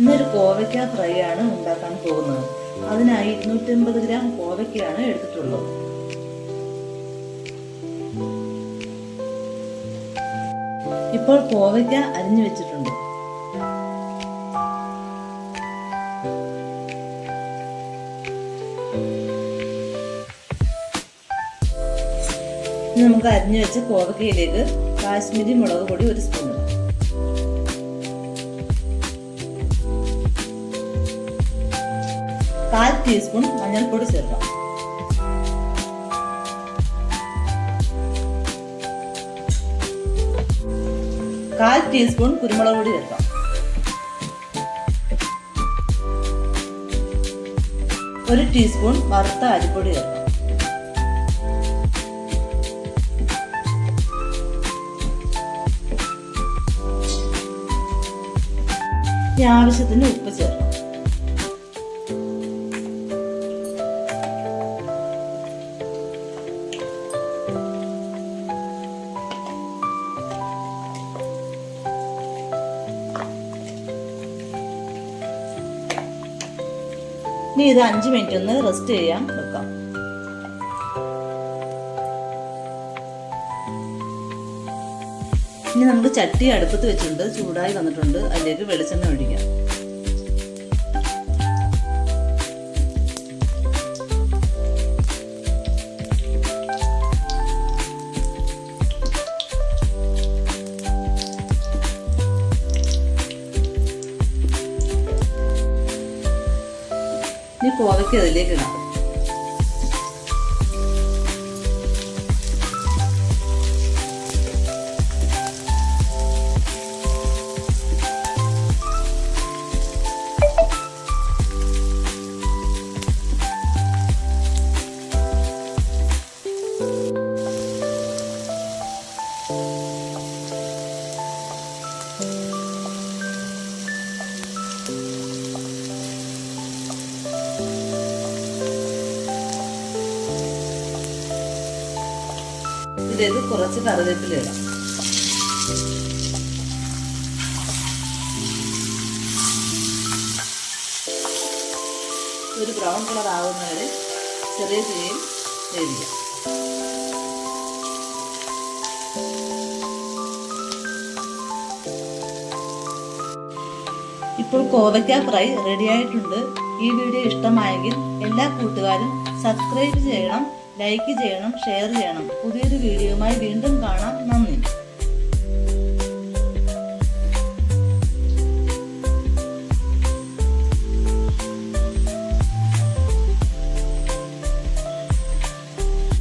ഇന്നൊരു കോവയ്ക്ക ഫ്രൈ ആണ് ഉണ്ടാക്കാൻ പോകുന്നത്. അതിനായി ഇരുന്നൂറ്റമ്പത് ഗ്രാം കോവയ്ക്കയാണ് എടുത്തിട്ടുള്ളത്. ഇപ്പോൾ കോവയ്ക്ക അരിഞ്ഞു വെച്ചിട്ടുണ്ട്. നമുക്ക് അരിഞ്ഞു വെച്ച കോവക്കയിലേക്ക് കാശ്മീരി മുളക് പൊടി ഒരു സ്പൂൺ കാൽ ടീസ്പൂൺ മഞ്ഞൾപ്പൊടി ചേർക്കാം. കാൽ ടീസ്പൂൺ കുരുമുളക് പൊടി ചേർക്കാം. ഒരു ടീസ്പൂൺ വറുത്ത അരിപ്പൊടി ചേർക്കാം. ആവശ്യത്തിന് ഉപ്പ് ചേർക്കാം. ഇനി ഇത് അഞ്ച് മിനിറ്റ് ഒന്ന് റെസ്റ്റ് ചെയ്യാൻ വെക്കാം. ഇനി നമുക്ക് ചട്ടി അടുപ്പത്ത് വെച്ചിട്ടുണ്ട് ചൂടായി വന്നിട്ടുണ്ട്. അതിലേക്ക് വെളിച്ചെണ്ണ ഒഴിക്കാം. ഇനി കോവയ്ക്ക് അതിലേക്ക് ഇടാം ഇതിലേക്ക് കുറച്ച് കറിവേപ്പില ഇടാം. ഒരു ബ്രൗൺ കളർ ആവുന്നവരെ ചെറിയ തീയിൽ വേവിക്കാം. ഇപ്പോൾ കോവയ്ക്ക ഫ്രൈ റെഡിയായിട്ടുണ്ട് ഈ വീഡിയോ ഇഷ്ടമായെങ്കിൽ എല്ലാ കൂട്ടുകാരും സബ്സ്ക്രൈബ് ചെയ്യണം. ലൈക്ക് ചെയ്യണം ഷെയർ ചെയ്യണം. പുതിയൊരു വീഡിയോയുമായി വീണ്ടും കാണാം. നന്ദി.